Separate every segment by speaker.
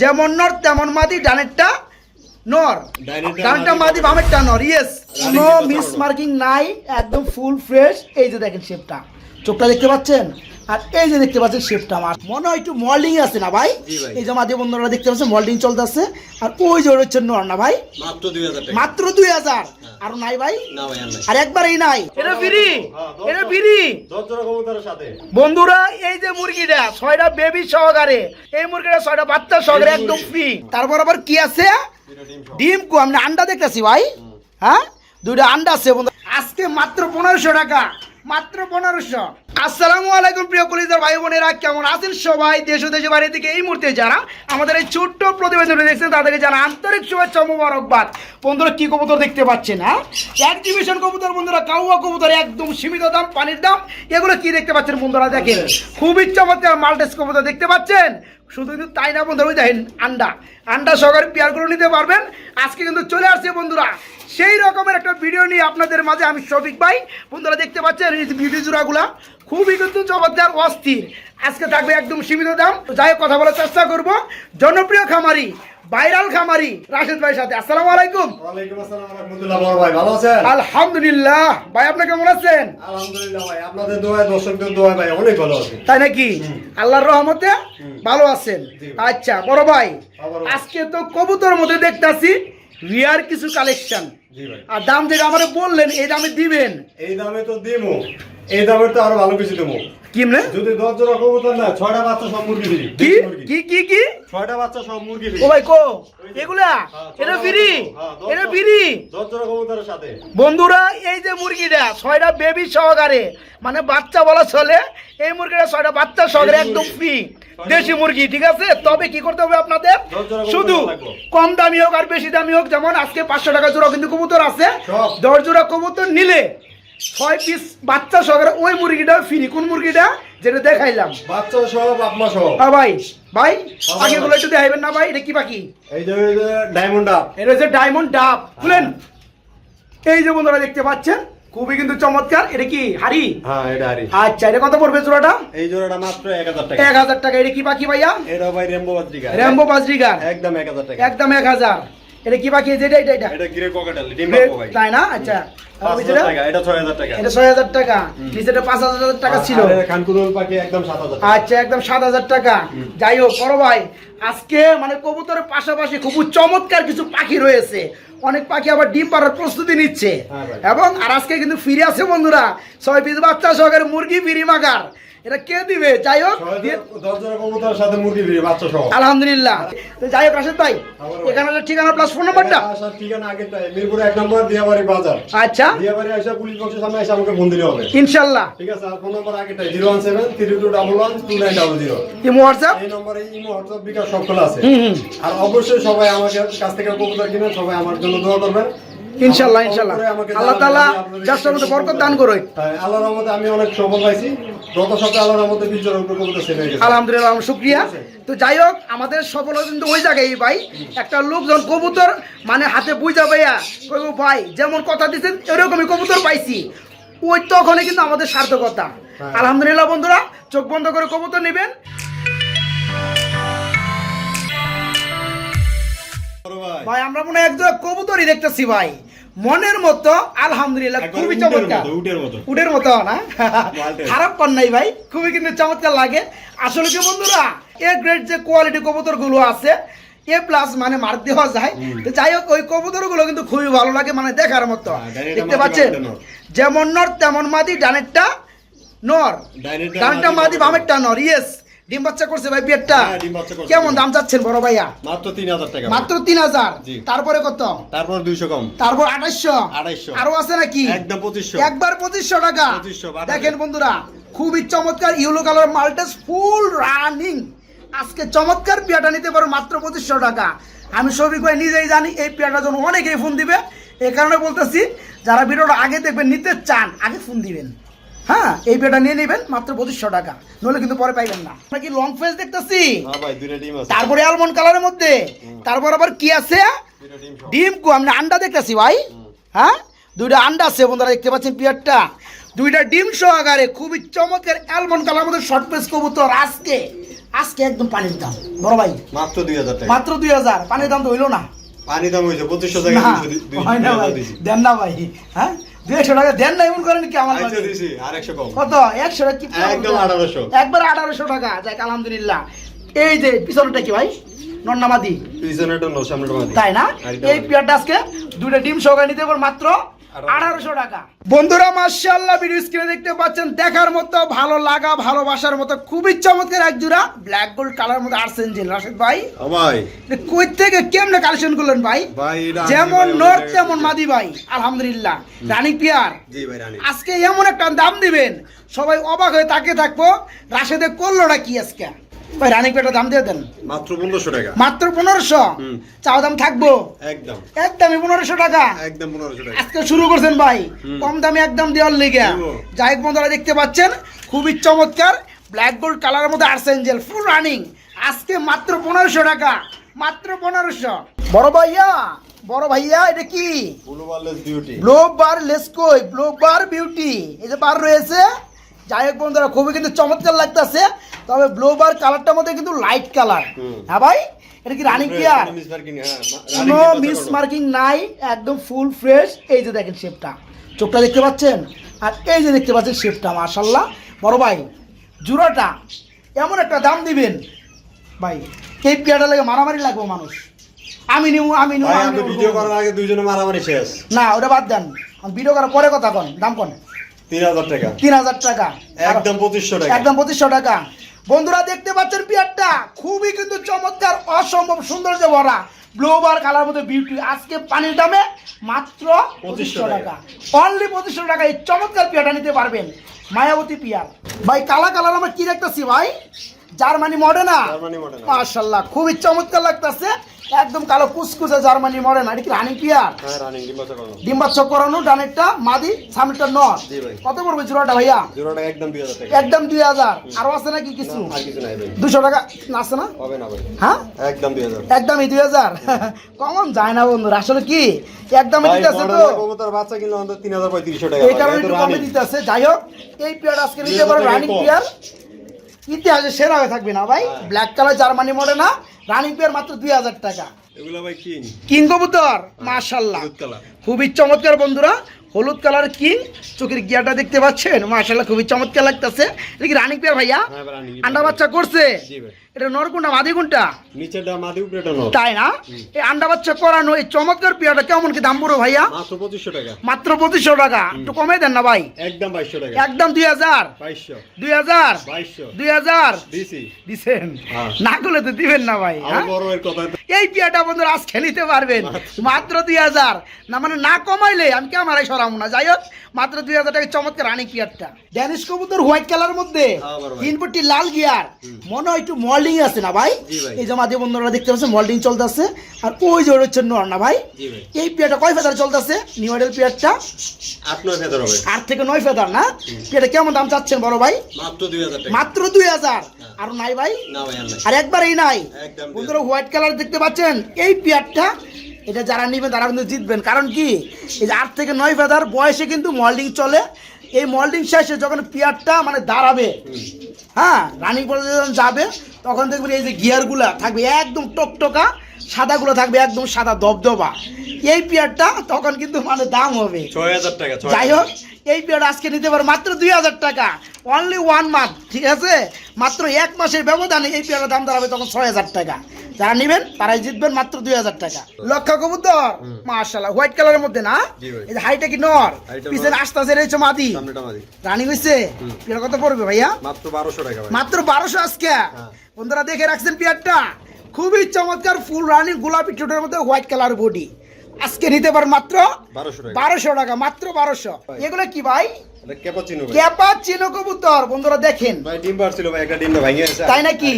Speaker 1: যেমন নর তেমন মাদি ডানেরটা নর।
Speaker 2: ডানেরটা মাদি,
Speaker 1: বামেরটা নর ইয়েস
Speaker 2: নো
Speaker 1: কোনো মিস মার্কিং নাই একদম ফুল ফ্রেশ এই যে দেখেন শেপটা চোখটা দেখতে পাচ্ছেন? আর এই যে দেখতে পাচ্ছেন শেপটা আমার। মনে হয় একটু মল্ডিং আছে না ভাই? এই যে মাদি বন্ধুরা দেখতে পাচ্ছেন মল্ডিং চলতেছে। আর ওই যে হচ্ছে না ভাই।
Speaker 2: মাত্র দুই হাজার
Speaker 1: মাত্র দুই হাজার? আর নাই ভাই?
Speaker 2: আর
Speaker 1: আর একবারই নাই? এটা ফ্রি
Speaker 2: হ্যাঁ,
Speaker 1: এটা। ফ্রি বন্ধুরা এই যে মুরগিটা ছয়টা বেবি সহকারে। এই মুরগিটা ছয়টা বাচ্চা সহকারে
Speaker 2: এই
Speaker 1: একদম ফ্রি তারপর আবার কি আছে।
Speaker 2: ডিম
Speaker 1: কো আমি আন্ডা দেখতেছি ভাই। হ্যাঁ? দুইটা আন্ডা আছে বন্ধু আজকে মাত্র পনেরোশো টাকা। মাত্র পনেরোশো। আসসালামু আলাইকুম প্রিয় কলিজার ভাই বোনেরা, কেমন আছেন সবাই? দেশ ও বাইরে থেকে এই মুহূর্তে যারা আমাদের এই ছোট্ট প্রতিবেদন দেখছেন, তাদেরকে যারা আন্তরিক শুভেচ্ছা মুবারকবাদ। বন্ধুরা, কি কবুতর দেখতে পাচ্ছেন হ্যাঁ? এক্সিবিশন কবুতর, বন্ধুরা, কাউয়া কবুতর, একদম সীমিত দাম, পানির দাম। এগুলো কি দেখতে পাচ্ছেন, বন্ধুরা, দেখেন। খুব ইচ্ছা চমৎকার মাল্টেস কবুতর দেখতে পাচ্ছেন। শুধু কিন্তু তাই না বন্ধুরা, ওই দেখেন, আন্ডা। আন্ডা সহকারে পেয়ারগুলো নিতে পারবেন। আজকে কিন্তু চলে আসছে বন্ধুরা, সেই রকমের একটা ভিডিও নিয়ে আপনাদের মাঝে আমি শফিক ভাই। বন্ধুরা দেখতে পাচ্ছেন বিউটি জোড়াগুলা খুবই কিন্তু জবরদার, অস্থির। আজকে থাকবে একদম সীমিত দাম। যাই কথা বলার চেষ্টা করব। জনপ্রিয় খামারি ভাইরাল খামারি রাশেদ ভাইয়ের সাথে। আসসালামু আলাইকুম।
Speaker 2: ওয়ালাইকুম আসসালাম রহমতুল্লাহ বড় ভাই ভালো আছেন?
Speaker 1: আলহামদুলিল্লাহ। ভাই আপনি কেমন আছেন?
Speaker 2: আলহামদুলিল্লাহ ভাই আপনাদের দোয়ায় দর্শকদের দোয়ায় ভাই অনেক ভালো আছি।
Speaker 1: তাই নাকি? আল্লাহর রহমতে ভালো আছেন। আচ্ছা বড় ভাই
Speaker 2: হ্যাঁ, বড় ভাই।
Speaker 1: আজকে তো কবুতর মধ্যে দেখতাছি রিয়ার কিছু কালেকশন। আর দাম যেটা আমারে বললেন এই দামে দিবেন?
Speaker 2: এই দামে তো দিমু। এই দামে তো আরও ভালো কিছু দেবো
Speaker 1: কিমনে
Speaker 2: যদি দশ জোড়া কবুতর না বাচ্চা সব মুরগি দিবি
Speaker 1: কি? কি কি কি?
Speaker 2: বাচ্চা সব মুরগি দিবি
Speaker 1: ও ভাই কো? এগুলা?
Speaker 2: হ্যাঁ,
Speaker 1: এটা ফ্রি?
Speaker 2: হ্যাঁ,
Speaker 1: এটা ফ্রি?
Speaker 2: জোড়া কবুতরের সাথে।
Speaker 1: বন্ধুরা এই যে মুরগিটা ছয়টা বেবি সহকারে মানে বাচ্চা বলা চলে এই মুরগিটা ছয়টা বাচ্চা সহকারে একদম। ফ্রি দেশি মুরগি ঠিক আছে? তবে কি করতে হবে আপনাদের? শুধু কম দামি হোক আর বেশি দামি হোক যেমন আজকে পাঁচশো টাকা জোড়া কিন্তু কবুতর আছে। দশ জোড়া কবুতর নিলে ছয় পিস বাচ্চা সহকারে ওই মুরগিটা ফ্রি কোন মুরগিটা? যেটা দেখাইলাম।
Speaker 2: বাচ্চা সহ বাপমা সহ।
Speaker 1: আ ভাই। ভাই
Speaker 2: ভাই।
Speaker 1: পাখিগুলো একটু দেখাইবেন না ভাই? এটা কি পাখি?
Speaker 2: এই যে ডায়মন্ড আপ
Speaker 1: এটা হচ্ছে ডায়মন্ড ডাব। খুলেন। এই যে বন্ধুরা দেখতে পাচ্ছেন খুবই কিন্তু চমৎকার। এটা কি হাড়ি?
Speaker 2: হ্যাঁ এটা আরি
Speaker 1: আচ্ছা এটা কত পড়বে জোড়াটা?
Speaker 2: এই জোড়াটা মাত্র এক হাজার টাকা।
Speaker 1: এক হাজার টাকা। এটা কি পাখি ভাইয়া?
Speaker 2: এটা ভাই রেম্বো বাদ্রিকা
Speaker 1: র্যাম্বো পাঁচরিকা
Speaker 2: একদম এক হাজার টাকা।
Speaker 1: একদম এক হাজার। এটা কি পাখি যেটা এটা এটা
Speaker 2: এটা। গিরে কোকাটাল ডিম ভাই।
Speaker 1: তাই না? আচ্ছা।
Speaker 2: এটা ছয় হাজার টাকা।
Speaker 1: এটা ছয় হাজার টাকা। নিচেটা পাঁচ হাজার টাকা ছিল।
Speaker 2: পাখি একদম সাত হাজার টাকা।
Speaker 1: আচ্ছা একদম সাত হাজার টাকা। যাই হোক বড় ভাই আজকে মানে কবুতরের পাশাপাশি খুব চমৎকার কিছু পাখি রয়েছে। অনেক পাখি আবার ডিম পাড়ার প্রস্তুতি নিচ্ছে।
Speaker 2: হ্যাঁ
Speaker 1: এবং আর আজকে কিন্তু ফিরে আছে বন্ধুরা ছয় পিস বাচ্চা সহকারে মুরগি ফিরি মাগার। এটা কে দিবে? যাই হোক
Speaker 2: সাথে মুরগি দিয়ে বাচ্চা সহ।
Speaker 1: আলহামদুলিল্লাহ। তো যাই হোক রাশেদ ভাই
Speaker 2: আবার-
Speaker 1: এখানে ঠিকানা প্লাস ফোন নাম্বারটা
Speaker 2: এক নম্বর দিয়াবাড়ি বাজার।
Speaker 1: আচ্ছা।
Speaker 2: দিয়াবাড়ি আসা পুলিশ বক্সের সামনে এসে আমাকে ফোন দিলে হবে।
Speaker 1: ইনশাল্লাহ।
Speaker 2: ঠিক আছে আর phone number আগেরটাই zero one seven three two double one two nine double zero.
Speaker 1: Imo WhatsApp?
Speaker 2: এই নম্বরে ইমো হোয়াটসঅ্যাপ বিকাশ সব আছে। আর অবশ্যই সবাই আমাকে কাছ থেকে কবুতর কিনে সবাই আমার জন্য দোয়া করবেন।
Speaker 1: ইনশাল্লাহ ইনশাল্লাহ। আল্লাহ তাআলা যার মধ্যে বরকত দান। করুক।
Speaker 2: হ্যাঁ, আল্লাহর রহমতে আমি অনেক সফল পাইছি গত সপ্তাহে আল্লাহর গেছে।
Speaker 1: আলহামদুলিল্লাহ শুক্রিয়া। তো যাই হোক আমাদের সফলতা কিন্তু ওই জায়গায় ভাই। একটা লোক যখন কবুতর মানে হাতে বুঝা ভাইয়া কইব ভাই যেমন কথা দিচ্ছেন এরকমই কবুতর পাইছি। ওই তখনই কিন্তু আমাদের সার্থকতা।
Speaker 2: হ্যাঁ।
Speaker 1: আলহামদুলিল্লাহ বন্ধুরা চোখ বন্ধ করে কবুতর নেবেন।
Speaker 2: ভাই,
Speaker 1: আমরা মনে হয় একজন কবুতরই দেখতেছি ভাই। মনের মতো আলহামদুলিল্লাহ খুবই চমৎকার।
Speaker 2: উটের মতো।
Speaker 1: না? খারাপ পান নাই ভাই খুবই কিন্তু চমৎকার লাগে। আসলে কি বন্ধুরা এ গ্রেড যে কোয়ালিটি কবুতরগুলো আছে এ প্লাস মানে মার দেওয়া যায়। তো যাই হোক ওই কবুতরগুলো কিন্তু খুবই ভালো লাগে মানে দেখার মতো।
Speaker 2: হ্যাঁ,
Speaker 1: দেখতে পাচ্ছেন? যেমন নর তেমন মাদি ডানেরটা নর।
Speaker 2: ডানেরটা
Speaker 1: ডানটা
Speaker 2: মাদি, বামেরটা
Speaker 1: নর। ইয়েস ডিম বাচ্চা করছে ভাই পেটটা।
Speaker 2: হ্যাঁ, ডিম বাচ্চা করছে।
Speaker 1: কেমন দাম চাচ্ছেন বড় ভাইয়া?
Speaker 2: মাত্র তিন হাজার টাকা
Speaker 1: মাত্র তিন হাজার। তারপরে কত?
Speaker 2: তারপর দুইশো কম।
Speaker 1: তারপর আঠাশশো
Speaker 2: 2800
Speaker 1: আরও আছে নাকি?
Speaker 2: একদম পঁচিশশো।
Speaker 1: একবার পঁচিশশো টাকা।
Speaker 2: 2500
Speaker 1: দেখেন বন্ধুরা খুবই চমৎকার yellow colour Maltese full running আজকে চমৎকার পেয়াটা নিতে পারো মাত্র পঁচিশশো টাকা। আমি সবই করে নিজেই জানি এই পেয়াটার জন্য অনেকেই ফোন দিবে। এই কারণে বলতেছি যারা ভিডিওটা আগে দেখবেন নিতে চান আগে ফোন দিবেন। হ্যাঁ এই পেয়াটা নিয়ে নেবেন মাত্র পঁচিশশো টাকা। নইলে কিন্তু পরে পাইবেন না। আমরা কি লং ফেস দেখতেছি?
Speaker 2: হ্যাঁ
Speaker 1: তারপরে আলমন্ড কালারের মধ্যে। তারপর আবার কি আছে?
Speaker 2: ডিম
Speaker 1: কো আমি আন্ডা দেখতেছি ভাই। হ্যাঁ দুইটা আন্ডা আছে বন্ধুরা দেখতে পাচ্ছেন পিয়ারটা। দুইটা ডিম সহকারে খুবই চমৎকার অ্যালমন্ড কালার মধ্যে শর্ট পেস কবুতর আজকে। আজকে একদম পানির দাম। বড় ভাই।
Speaker 2: মাত্র দুই হাজার
Speaker 1: মাত্র দুই হাজার। পানির দাম তো হইল না।
Speaker 2: পানির দাম হয়েছে পঁচিশশো টাকা
Speaker 1: হয়। দেন না ভাই। হ্যাঁ? একশো টাকা দেন না এমন করেন কি আমার কত? একশো কি
Speaker 2: একদম 1800
Speaker 1: একবার আঠারোশো টাকা। যাক আলহামদুলিল্লাহ। এই যে পিছনটা কি ভাই? নন্নামাদি।
Speaker 2: পিছনেটা
Speaker 1: তাই না? এই
Speaker 2: পিয়ারটা
Speaker 1: পেয়ারটা আজকে দুইটা ডিম সহকারে নিতে পারব মাত্র আঠারোশো টাকা। বন্ধুরা মার্শাল্লাহ ভিডিও স্ক্রিনে দেখতে পাচ্ছেন দেখার মতো ভালো লাগা ভালোবাসার মতো খুবই চমৎকার এক জোড়া ব্ল্যাক গোল্ড কালার মধ্যে আর্সেঞ্জেল রাশেদ ভাই।
Speaker 2: ভাই
Speaker 1: এটা কই থেকে কেমনে কালেকশন করলেন ভাই? যেমন তেমন মাদি ভাই আলহামদুলিল্লাহ। রানী পিয়ার।
Speaker 2: জি ভাই রানী।
Speaker 1: আজকে এমন একটা দাম দিবেন সবাই অবাক হয়ে তাকে থাকব রাশেদে করলোটা কি আজকে? ভাই রানী দাম দিয়ে দেন।
Speaker 2: মাত্র পনেরোশো টাকা।
Speaker 1: মাত্র পনেরোশো? চাও দাম থাকব?
Speaker 2: একদম।
Speaker 1: একদমই পনেরোশো টাকা।
Speaker 2: একদম পনেরোশো টাকা।
Speaker 1: আজকে শুরু করছেন ভাই। কম দামে একদম দেওয়ার লেগে। যাই বন্ধুরা দেখতে পাচ্ছেন খুবই চমৎকার ব্ল্যাক গোল্ড কালারের মধ্যে আর্সেঞ্জেল ফুল রানিং আজকে মাত্র পনেরোশো টাকা। মাত্র পনেরোশো। বড় ভাইয়া বড় ভাইয়া এটা কি?
Speaker 2: Blue barless beauty
Speaker 1: blue bar লেসকই blue bar beauty এই যে বার রয়েছে। যাই হোক বন্ধুরা খুবই কিন্তু চমৎকার লাগতেছে। তবে ব্লো বার কালারটার মধ্যে কিন্তু লাইট কালার হ্যাঁ ভাই? এটা কি রানিং
Speaker 2: হ্যাঁ
Speaker 1: কোনো মিস মার্কিং নাই একদম ফুল ফ্রেশ এই যে দেখেন শেপটা চোখটা দেখতে পাচ্ছেন? আর এই যে দেখতে পাচ্ছেন শেপটা মাশাল্লাহ বড় ভাই জুড়াটা এমন একটা দাম দিবেন। ভাই কেপ পেয়ারটা লাগে মারামারি লাগবো মানুষ। আমি নিব আমি নিবো।
Speaker 2: ভিডিও করার আগে দুইজনে মারামারি শেষ।
Speaker 1: না ওটা বাদ দেন। ভিডিও করার পরে কথা কন দাম কন?
Speaker 2: তিন হাজার টাকা।
Speaker 1: তিন হাজার টাকা।
Speaker 2: একদম পঁচিশশো টাকা।
Speaker 1: একদম পঁচিশশো টাকা। বন্ধুরা দেখতে পাচ্ছেন পিয়ারটা? খুবই কিন্তু চমৎকার অসম্ভব সৌন্দর্য ভরা ব্লোবার কালার মধ্যে বিউটি আজকে পানির দামে মাত্র পঁচিশশো টাকা। অনলি পঁচিশশো টাকা। এই চমৎকার পিয়ারটা নিতে পারবেন। মায়াবতী পিয়ার। ভাই কালা কালার আমরা কি দেখতেছি ভাই? জার্মানি মডেনা
Speaker 2: জার্মানি মডেল
Speaker 1: মাশাল্লাহ খুবই চমৎকার লাগতেছে। একদম কালো কুচকুচে জার্মানি মডেনা এটা কি রানিং পিয়ার
Speaker 2: হ্যাঁ রানিং করানো।
Speaker 1: ডানেরটা মাদি সামনেটা নর কত পড়বে জোড়াটা ভাইয়া?
Speaker 2: একদম দুই হাজার
Speaker 1: একদম আরও আছে নাকি কিছু? দুশো টাকা আছে না?
Speaker 2: না
Speaker 1: হ্যাঁ?
Speaker 2: একদম দুই হাজার।
Speaker 1: একদমই দুই হাজার। কমন যায় না বন্ধুরা আসলে কি? একদমই
Speaker 2: ভাই
Speaker 1: দিতে আছে তো।
Speaker 2: বাচ্চা কিনলে অন্তত তিন হাজার পঁয়ত্রিশশো টাকা
Speaker 1: এই কারণে একটু কমে দিতে যাই হোক এই পেয়ার আজকে নিতে পারো রানিং। পেয়ার ইতিহাসে সেরা হয়ে থাকবে না ভাই। ব্ল্যাক কালার জার্মানি মডে না রানিং পেয়ার মাত্র দুই হাজার টাকা।
Speaker 2: এগুলো ভাই কিং।
Speaker 1: কিং কবুতর মাশাল্লাহ খুবই চমৎকার বন্ধুরা হলুদ কালার কিং চোখের গিয়াটা দেখতে পাচ্ছেন? মাশাল্লাহ খুবই চমৎকার লাগতেছে। এটা কি রানিং পেয়ার ভাইয়া?
Speaker 2: হ্যাঁ
Speaker 1: আন্ডা বাচ্চা করছে? এটা মাদি কোনটা
Speaker 2: নিচেরটা মাদি উপরেটা নর।
Speaker 1: তাই না? এই আন্ডা বাচ্চা করানো এই চমৎকার পেয়ারটা কেমন কি দাম পড়ো ভাইয়া?
Speaker 2: মাত্র পঁচিশশো টাকা।
Speaker 1: মাত্র টাকা। একটু কমে দেন না ভাই।
Speaker 2: একদম টাকা।
Speaker 1: একদম
Speaker 2: দিছি।
Speaker 1: দিছেন?
Speaker 2: হ্যাঁ।
Speaker 1: না করলে তো দিবেন না ভাই হ্যাঁ?
Speaker 2: বড় এর কথা
Speaker 1: এই পিয়াটা বন্ধুরা আজকে নিতে পারবেন। মাত্র। দুই হাজার। না মানে না কমাইলে আমি কে আমারাই সরাম না। যাই হোক মাত্র দুই হাজার টাকা চমৎকার রানিং পিয়ারটা। ড্যানিশ কবুতর হোয়াইট কালার মধ্যে
Speaker 2: হ্যাঁ,
Speaker 1: তিন লাল গিয়ার মনে হয় একটু মল্ডিং আছে না ভাই? এই যে মাঝে বন্ধুরা দেখতে পাচ্ছেন মল্ডিং চলতেছে। আর ওই যে হচ্ছে নর না ভাই? এই পিয়ারটা কয় ফেদার চলতেছে? নিউ মডেল পিয়ারটা?
Speaker 2: আট নয় ভেতর হবে।
Speaker 1: আট থেকে নয় ফেদার না? পিয়ারটা কেমন দাম চাচ্ছেন বড় ভাই?
Speaker 2: মাত্র দুই হাজার টাকা।
Speaker 1: মাত্র দুই হাজার। আর নাই ভাই?
Speaker 2: না ভাই
Speaker 1: আর একবারই নাই।
Speaker 2: একদম
Speaker 1: বন্ধুরা হোয়াইট কালার দেখতে পাচ্ছেন? এই পেয়ারটা এটা যারা নেবেন তারা কিন্তু জিতবেন। কারণ কি? এই যে আট থেকে নয় ফেদার বয়সে কিন্তু মল্ডিং চলে। এই মল্ডিং শেষে যখন পেয়ারটা মানে দাঁড়াবে হ্যাঁ রানিং পর্যন্ত যখন যাবে তখন দেখবেন এই যে গিয়ারগুলো থাকবে একদম টকটকা সাদাগুলো থাকবে একদম সাদা দবদবা। এই পেয়ারটা তখন কিন্তু মানে দাম হবে।
Speaker 2: ছয় হাজার টাকা
Speaker 1: যাই হোক এই পেয়ার আজকে নিতে পারো মাত্র দুই হাজার টাকা। অনলি ওয়ান মান্থ ঠিক আছে? মাত্র এক মাসের ব্যবধানে এই পেয়ারের দাম দাঁড়াবে তখন ছয় হাজার টাকা। যারা নেবেন তারাই জিতবেন মাত্র দুই হাজার টাকা। লক্ষা কবুতর? মার্শাল্লাহ হোয়াইট কালারের মধ্যে না? এই যে হাইটা কি নর? পিছনে আস্তে আস্তে রয়েছে মাদি। রানি হয়েছে পেয়ার কত পড়বে ভাইয়া?
Speaker 2: মাত্র বারোশো টাকা
Speaker 1: মাত্র বারোশো আজকে?
Speaker 2: হ্যাঁ।
Speaker 1: বন্ধুরা দেখে রাখছেন পেয়ারটা খুবই চমৎকার ফুল রানিং গোলাপি চোটের মধ্যে হোয়াইট কালার বডি আজকে নিতে পারেন মাত্র
Speaker 2: বারোশো টাকা।
Speaker 1: মাত্র বারোশো। এগুলো কি ভাই?
Speaker 2: ক্যাপাচিনো
Speaker 1: কবুতর বন্ধুরা দেখেন। তাই নাকি?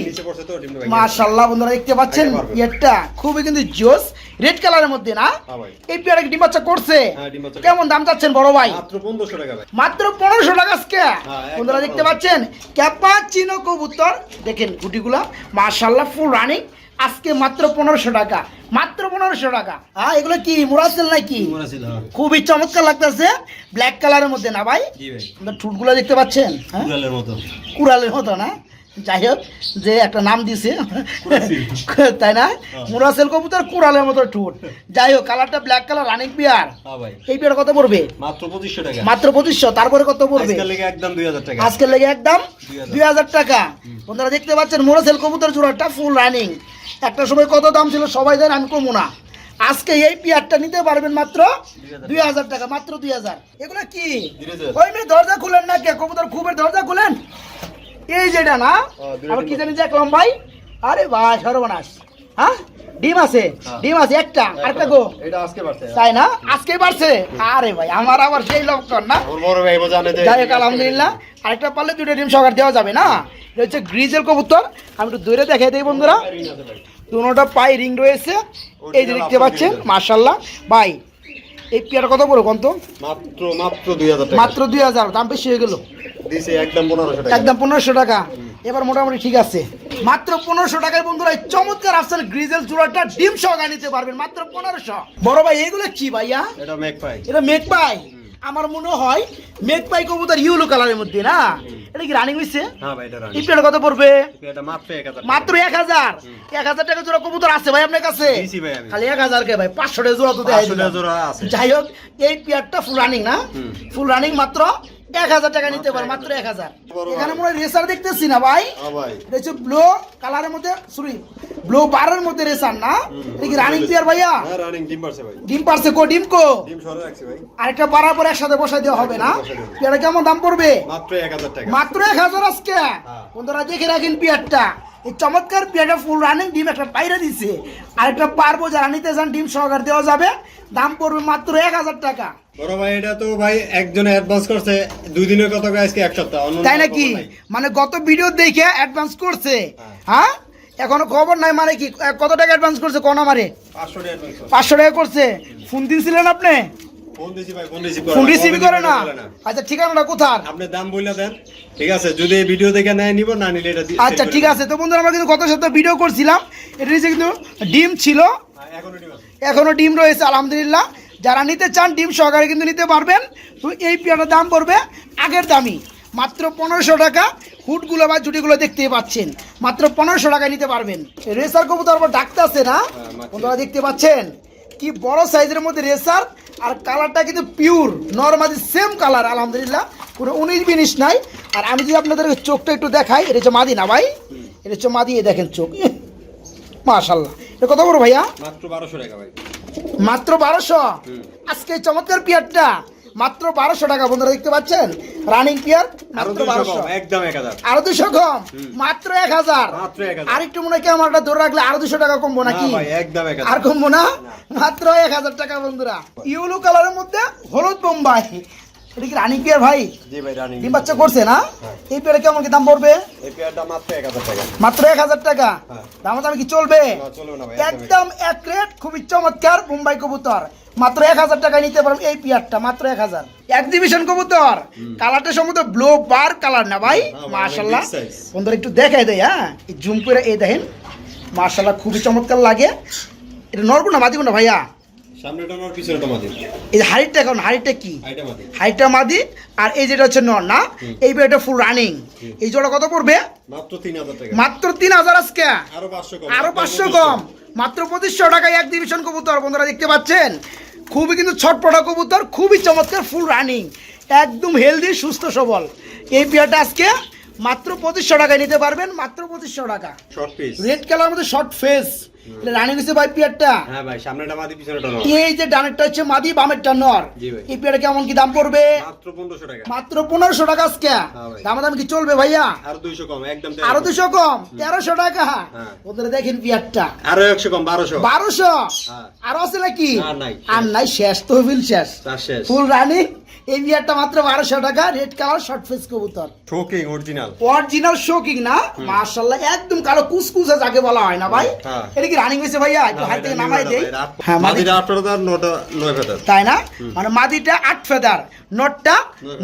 Speaker 1: মাশাল্লাহ বন্ধুরা দেখতে পাচ্ছেন এটা খুবই কিন্তু জোস। রেড কালারের মধ্যে না?
Speaker 2: হ্যাঁ।
Speaker 1: এই পেয়ারা ডিম বাচ্চা করছে?
Speaker 2: হ্যাঁ,
Speaker 1: কেমন দাম চাচ্ছেন বড় ভাই?
Speaker 2: মাত্র পনেরোশো টাকা
Speaker 1: মাত্র পনেরোশো টাকা আজকে?
Speaker 2: হ্যাঁ,
Speaker 1: বন্ধুরা দেখতে পাচ্ছেন? ক্যাপা চিনো কবুতর। দেখেন গুটিগুলা। মাশাল্লাহ ফুল রানিং আজকে মাত্র পনেরোশো টাকা। মাত্র পনেরোশো টাকা। হ্যাঁ এগুলো কি মোরাসেল নাকি? খুবই চমৎকার লাগতেছে। ব্ল্যাক কালারের মধ্যে না ভাই? ঠুটগুলো দেখতে পাচ্ছেন? হ্যাঁ?
Speaker 2: কুড়ালের মতো।
Speaker 1: কুড়ালের মতো না? যাই হোক যে একটা নাম দিছে তাই না? মোরাসেল কবুতর কুড়ালের মতো ঠুট। যাই হোক কালারটা ব্ল্যাক কালার রানিং
Speaker 2: হ্যাঁ
Speaker 1: এই পিয়ার কত পড়বে?
Speaker 2: মাত্র পঁচিশশো টাকা।
Speaker 1: মাত্র পঁচিশশো তারপরে কত পড়বে?
Speaker 2: একদম দুই হাজার টাকা।
Speaker 1: আজকের লেগে একদম দুই হাজার। টাকা। বন্ধুরা দেখতে পাচ্ছেন মোরাসেল কবুতর জোড়াটা ফুল রানিং একটা সময় কত দাম ছিল সবাই জানে আমি কমু না। আজকে এই পিয়ারটা নিতে পারবেন মাত্র দুই হাজার। টাকা মাত্র দুই হাজার। এগুলো কি? ওই মেয়ে দরজা খুলেন না কে? কবুতর খুবের দরজা খুলেন? এই যেটা না
Speaker 2: হ্যাঁ,
Speaker 1: আবার কি জানি দেখলাম ভাই আরে ভাই সর্বনাশ। হ্যাঁ? ডিম আছে
Speaker 2: হ্যাঁ।
Speaker 1: ডিম আছে একটা আরেকটা গো।
Speaker 2: এটা আজকে বাড়ছে
Speaker 1: তাই না? আজকে পারছে আরে ভাই আমার আবার সেই লক্ষণ না?
Speaker 2: বড় ভাই জানে যে
Speaker 1: যাই হোক আলহামদুলিল্লাহ। আরেকটা পারলে দুটো ডিম সকার দেওয়া যাবে না? এটা হচ্ছে গ্রিজের কবুতর। আমি একটু দূরে দেখাই দেই বন্ধুরা। দুটোটা পাই রিং রয়েছে। এই যে দেখতে পাচ্ছেন মার্শাল্লাহ ভাই এই পেয়ার কত পড়ো কত
Speaker 2: মাত্র মাত্র দুই হাজার টাকা।
Speaker 1: মাত্র দুই হাজার দাম বেশি হয়ে গেল।
Speaker 2: দিছে একদম পনেরোশো টাকা।
Speaker 1: একদম পনেরোশো টাকা। এবার মোটামুটি ঠিক আছে। মাত্র পনেরোশো টাকায় বন্ধুরা এই চমৎকার আসছেন গ্রিজেল চূড়াটা ডিম সহ নিতে পারবেন মাত্র পনেরোশো। বড় ভাই এগুলো কি ভাইয়া?
Speaker 2: এটা মেক পাই
Speaker 1: এটা মেঘ পাই আমার মনে হয় মেঘ পাই কবুতর ইউলো কালারের মধ্যে না? এটা কি রানিং হইছে?
Speaker 2: হ্যাঁ ভাই এটা রানি
Speaker 1: ইপিএল কত পড়বে?
Speaker 2: এটা মাত্র এক হাজার
Speaker 1: মাত্র এক হাজার? টাকা জোড়া কবুতর আছে ভাই আপনার কাছে? খালি এক হাজার কে ভাই? পাঁচশো টাকা জোড়া তো যাই হোক এই পেয়ারটা ফুল রানিং না? ফুল রানিং মাত্র এক হাজার টাকা নিতে পারো মাত্র এক হাজার। এখানে মনে হয় রেসার দেখতেছি না ভাই? দেখছ ব্লু কালারের মধ্যে সরি ব্লু বারের মধ্যে রেসার না? এটা কি রানিং প্লেয়ার ভাইয়া?
Speaker 2: হ্যাঁ ডিম পারছে
Speaker 1: কো ডিম কো? আরেকটা পাড়ার পর একসাথে বসাই দেওয়া হবে না? এটা কেমন দাম পড়বে?
Speaker 2: মাত্র এক হাজার টাকা।
Speaker 1: মাত্র এক হাজার আজকে? বন্ধুরা দেখে রাখেন পেয়ারটা। এই চমৎকার পেয়ারটা ফুল রানিং ডিম একটা পাইরা দিছে। আরেকটা পারব যারা নিতে চান ডিম সহকার দেওয়া যাবে। দাম পড়বে মাত্র এক হাজার টাকা।
Speaker 2: বড় ভাই এটা তো ভাই একজনে অ্যাডভান্স করছে। দুই দিনের কথা আজকে এক সপ্তাহ
Speaker 1: তাই নাকি? মানে গত ভিডিও দেখে অ্যাডভান্স করছে। হ্যাঁ। এখনও খবর নাই মানে কি? কত টাকা অ্যাডভান্স করছে? কোন আমারে?
Speaker 2: পাঁচশো টাকা করছে।
Speaker 1: ফোন দিয়েছিলেন আপনি?
Speaker 2: ফোন দিছি ভাই ফোন রিসিভ
Speaker 1: করে না? আচ্ছা ঠিকানাটা কোথার?
Speaker 2: আপনি দাম বইলা দেন ঠিক আছে? যদি এই ভিডিও দেখে নেয় নিব না নিলে এটা
Speaker 1: আচ্ছা ঠিক আছে। তো বন্ধুরা আমরা কিন্তু গত সপ্তাহে ভিডিও করছিলাম। এটা নিচে কিন্তু ডিম ছিল।
Speaker 2: হ্যাঁ, এখনও ডিম
Speaker 1: রয়েছে আলহামদুলিল্লাহ। যারা নিতে চান ডিম সহকারে কিন্তু নিতে পারবেন। তো এই পেয়ারটার দাম পড়বে আগের দামই মাত্র পনেরোশো টাকা। হুটগুলো বা জুটিগুলো দেখতে পাচ্ছেন। মাত্র পনেরোশো টাকায় নিতে পারবেন। রেসার কবুতর আবার ডাকতে আছে না। বন্ধুরা দেখতে পাচ্ছেন? কি বড় সাইজের মধ্যে রেসার আর কালারটা কিন্তু পিওর নর্মালি সেম কালার আলহামদুলিল্লাহ। কোনো উনিশ বিনিশ নাই। আর আমি যদি আপনাদের চোখটা একটু দেখাই এটা হচ্ছে মাদি না ভাই? এটা হচ্ছে মাদি দেখেন চোখ। মাশাল্লাহ এটা কত বড় ভাইয়া?
Speaker 2: মাত্র বারোশো টাকা ভাই।
Speaker 1: মাত্র বারোশো? আজকে চমৎকার পিয়ারটা। মাত্র বারোশো টাকা বন্ধুরা দেখতে পাচ্ছেন? রানিং পিয়ার
Speaker 2: আরও
Speaker 1: মাত্র
Speaker 2: দুশো
Speaker 1: বারোশো।
Speaker 2: কম একদম এক হাজার।
Speaker 1: আরও দুশো কম? মাত্র এক হাজার? আর একটু মনে কি আমার ধরে রাখলে আরও দুশো টাকা কমবো
Speaker 2: না
Speaker 1: নাকি?
Speaker 2: একদম
Speaker 1: আর কমবো না? মাত্র এক হাজার টাকা বন্ধুরা। ইউলো কালারের মধ্যে হলুদ বোম্বাই। এটা কি রানিং পিয়ার ভাই?
Speaker 2: জি ভাই রানিং।
Speaker 1: ডিম বাচ্চা করছে না? এই পেয়ারে কেমন কি দাম পড়বে?
Speaker 2: এই পেয়ারটা মাত্র এক হাজার টাকা।
Speaker 1: মাত্র
Speaker 2: হ্যাঁ।
Speaker 1: দাম দাম কি চলবে?
Speaker 2: না, চলবে না ভাই, একদম
Speaker 1: এক রেট খুবই চমৎকার মুম্বাই কবুতর। মাত্র এক হাজার টাকা নিতে পারবেন এই পিয়ারটা মাত্র এক হাজার। এক্সিবিশন কবুতর। কালারটা সম্ভবত ব্লু বার কালার না ভাই?
Speaker 2: হ্যাঁ,
Speaker 1: মার্শাল্লাহ বন্ধুরা একটু দেখাই দেয় হ্যাঁ? জুম করে এই দেখেন। মার্শাল্লাহ খুবই চমৎকার লাগে। এটা নরবো না বাদিব না ভাইয়া? এই হাইটটা এখন হাইটটা কি?
Speaker 2: আইটা মাদি
Speaker 1: আর এই যেটা হচ্ছে নর না? এই পেয়ারটা ফুল রানিং এই জোড়া কত পড়বে?
Speaker 2: মাত্র তিন হাজার
Speaker 1: আজকে।
Speaker 2: আরও পাঁচশো কম।
Speaker 1: আরও
Speaker 2: একদম
Speaker 1: পাঁচশো
Speaker 2: 2500
Speaker 1: কম। মাত্র পঁচিশশো টাকায় এক ডিভিশন কবুতর বন্ধুরা দেখতে পাচ্ছেন? খুবই কিন্তু ছটপটা কবুতর খুবই চমৎকার ফুল রানিং একদম হেলদি সুস্থ সবল। এই পেয়ারটা আজকে মাত্র পঁচিশশো টাকায় নিতে পারবেন মাত্র পঁচিশশো টাকা। রেড কালার মধ্যে শর্ট ফেস রানিং হচ্ছে ভাই পেয়ারটা।
Speaker 2: হ্যাঁ ভাই সামনেটা মাদি পিছনেটা নর।
Speaker 1: এই যে ডানেরটা হচ্ছে মাদি বামেরটা নর। এই পেয়ারটা কেমন কি দাম পড়বে?
Speaker 2: মাত্র পনেরোশো টাকা।
Speaker 1: মাত্র পনেরোশো টাকা আজকে।
Speaker 2: হ্যাঁ
Speaker 1: দাম দাম কি চলবে ভাইয়া?
Speaker 2: আরও দুইশো কম একদম
Speaker 1: আরও দুশো কম? তেরোশো টাকা?
Speaker 2: হ্যাঁ।
Speaker 1: ওদের দেখেন পেয়ারটা।
Speaker 2: আরও কম হ্যাঁ।
Speaker 1: আছে নাকি?
Speaker 2: নাই।
Speaker 1: আর নাই শেষ তহবিল শেষ। ফুল রানি এই বিয়ারটা মাত্র বারোশো টাকা রেড কালার শর্ট ফেস কবুতর।
Speaker 2: শোকিং অরিজিনাল
Speaker 1: অরিজিনাল শোকিং না? মার্শাল্লাহ একদম কালো কুসকুসে যাকে বলা হয় না ভাই।
Speaker 2: হ্যাঁ।
Speaker 1: এটা কি রানিং হয়েছে ভাইয়া? একটু হাত থেকে নামাই দেই। হ্যাঁ
Speaker 2: মাদিটা আট ফেদার নটা নয় ফেদার।
Speaker 1: তাই না? মানে মাদিটা আট ফেদার নটটা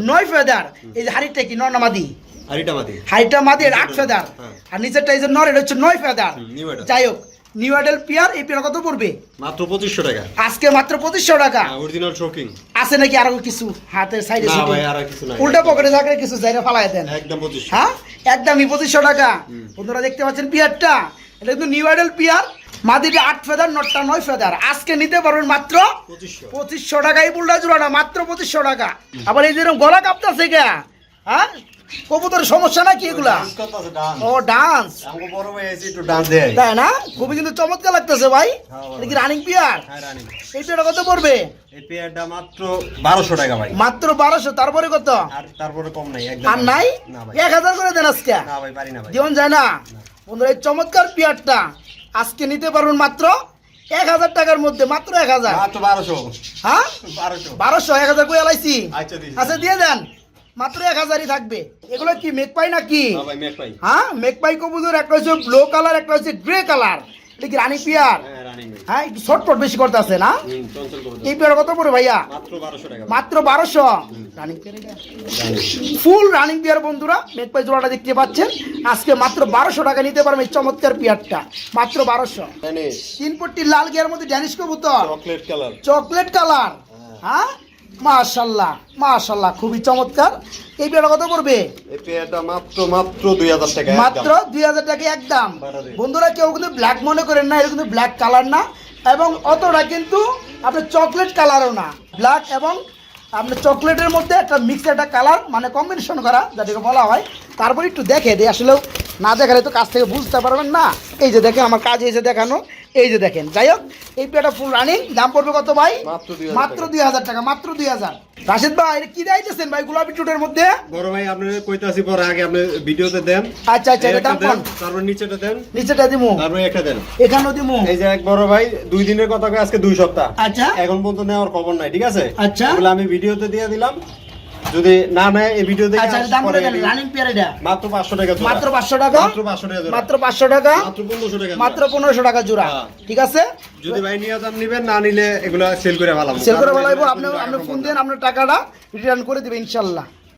Speaker 1: নয় ফেদার। এই যে হাড়িটা কি নর না মাদি?
Speaker 2: আরিটা মাদি।
Speaker 1: হাইটা মাদি আট ফেদার।
Speaker 2: হ্যাঁ।
Speaker 1: আর নিচেরটা এই যে নর এটা হচ্ছে নয় ফেদার। যাই হোক নিউ আইডেল পিয়ার এই পিয়ার কত পড়বে?
Speaker 2: মাত্র পঁচিশশো টাকা।
Speaker 1: আজকে মাত্র পঁচিশশো টাকা।
Speaker 2: অরিজিনাল শোকিং
Speaker 1: আছে নাকি আরও কিছু? হাতের সাইডে
Speaker 2: না ভাই আর কিছু নাই।
Speaker 1: উল্টা পকেটে থাকলে কিছু জায়গা ফালাই দেন।
Speaker 2: একদম পঁচিশশো।
Speaker 1: হ্যাঁ? একদমই পঁচিশশো টাকা। বন্ধুরা দেখতে পাচ্ছেন পিয়ারটা এটা কিন্তু নিউ আইডেল পিয়ার মাদিটা আট ফেদার নটটা নয় ফেদার আজকে নিতে পারবেন মাত্র
Speaker 2: পঁচিশশো।
Speaker 1: টাকা। এই বুলটা জোড়াটা মাত্র পঁচিশশো টাকা। আবার এই যেরকম গলা কাঁপতেছে কে হ্যাঁ? কবুতরের সমস্যা নাকি এগুলা? ও ডান্স তাই না? খুবই কিন্তু চমৎকার লাগতেছে ভাই।
Speaker 2: হ্যাঁ,
Speaker 1: এটা কি রানিং পিয়ার
Speaker 2: হ্যাঁ
Speaker 1: এই পিয়ারটা কত পড়বে?
Speaker 2: এই পেয়ারটা মাত্র বারোশো টাকা ভাই।
Speaker 1: মাত্র বারোশো তারপরে কত?
Speaker 2: তারপরে কম নাই
Speaker 1: আর নাই? এক হাজার করে দেন আজকে?
Speaker 2: না ভাই পারি না ভাই।
Speaker 1: জীবন যায় না? বন্ধুরা এই চমৎকার পিয়ারটা আজকে নিতে পারবেন মাত্র এক হাজার টাকার মধ্যে মাত্র এক হাজার।
Speaker 2: বারোশো।
Speaker 1: হ্যাঁ?
Speaker 2: বারোশো।
Speaker 1: বারোশো এক হাজার করে
Speaker 2: আচ্ছা
Speaker 1: আচ্ছা দিয়ে দেন। মাত্র এক হাজারই থাকবে। এগুলো কি মেক পাই
Speaker 2: না মেক
Speaker 1: হ্যাঁ মেক পাই কবুতর একটা হচ্ছে ব্লু কালার একটা হচ্ছে গ্রে কালার এটা কি রানী পিয়ার?
Speaker 2: হ্যাঁ রানী
Speaker 1: হ্যাঁ একটু শর্টপট বেশি করতে আছে না?
Speaker 2: হুম চঞ্চল করতে
Speaker 1: এই পিয়ার কত পড়ে ভাইয়া?
Speaker 2: মাত্র বারোশো টাকা। ভাই।
Speaker 1: মাত্র বারোশো? রানিং ফুল রানিং পিয়ার বন্ধুরা জোড়াটা দেখতে পাচ্ছেন। আজকে মাত্র বারোশো টাকা নিতে পারবেন এই চমৎকার পিয়ারটা। মাত্র বারোশো। তিন পট্টি লাল গিয়ার মধ্যে ড্যানিশ কবুতর।
Speaker 2: চকলেট কালার
Speaker 1: চকলেট কালার হ্যাঁ? মাশাল্লাহ মাশাল্লাহ খুবই চমৎকার। এই পেয়ারটা কত পড়বে?
Speaker 2: এই পেয়ারটা মাত্র মাত্র দুই হাজার টাকা একদম।
Speaker 1: মাত্র দুই হাজার টাকা একদম। বন্ধুরা কেউ কিন্তু ব্ল্যাক মনে করেন না এটা কিন্তু ব্ল্যাক কালার না। এবং অতটা কিন্তু আপনার চকলেট কালারও না। ব্ল্যাক এবং আপনার চকলেটের মধ্যে একটা মিক্স একটা কালার মানে কম্বিনেশন করা যেটাকে বলা হয়। তারপর একটু দেখে দিয়ে আসলেও না দেখালে তো কাছ থেকে বুঝতে পারবেন না। এই যে দেখেন আমার কাজ এসে দেখানো। এই যে দেখেন যাই হোক এই পেয়ারটা ফুল রানিং দাম পড়বে কত ভাই?
Speaker 2: মাত্র 2000
Speaker 1: মাত্র
Speaker 2: টাকা।
Speaker 1: দুই হাজার টাকা মাত্র দুই হাজার। রাশেদ ভাই এটা কি দিয়েছেন ভাই গোলাপি চুটের মধ্যে?
Speaker 2: বড় ভাই আপনি কইতাছি পরে আগে আপনি ভিডিওতে দেন।
Speaker 1: আচ্ছা আচ্ছা এটা দাম
Speaker 2: দেন
Speaker 1: কোন
Speaker 2: তারপর নিচেটা দেন।
Speaker 1: নিচেটা দিমু।
Speaker 2: তারপর একটা দেন।
Speaker 1: এখানেও দিমু।
Speaker 2: এই যে এক বড় ভাই দুই দিনের কথা কই আজকে দুই সপ্তাহ।
Speaker 1: আচ্ছা।
Speaker 2: এখন পর্যন্ত নেওয়ার খবর নাই ঠিক আছে?
Speaker 1: আচ্ছা।
Speaker 2: এগুলো আমি ভিডিওতে দিয়ে দিলাম। যদি না নেয় এই ভিডিও দেখে
Speaker 1: আচ্ছা দাম রানিং পেয়ার এটা
Speaker 2: মাত্র পাঁচশো টাকা জোড়া।
Speaker 1: মাত্র পাঁচশো টাকা
Speaker 2: মাত্র পাঁচশো টাকা জোড়া।
Speaker 1: মাত্র পাঁচশো টাকা
Speaker 2: মাত্র পনেরোশো টাকা
Speaker 1: মাত্র
Speaker 2: জোড়া।
Speaker 1: পনেরোশো টাকা জোড়া
Speaker 2: হ্যাঁ।
Speaker 1: ঠিক আছে
Speaker 2: যদি ভাই নিয়ে নেবেন না নিলে এগুলো সেল করে ভালো
Speaker 1: সেল করে বলাইবো আপনি আপনি ফোন দেন আপনার টাকাটা রিটার্ন করে দিবেন ইনশাল্লাহ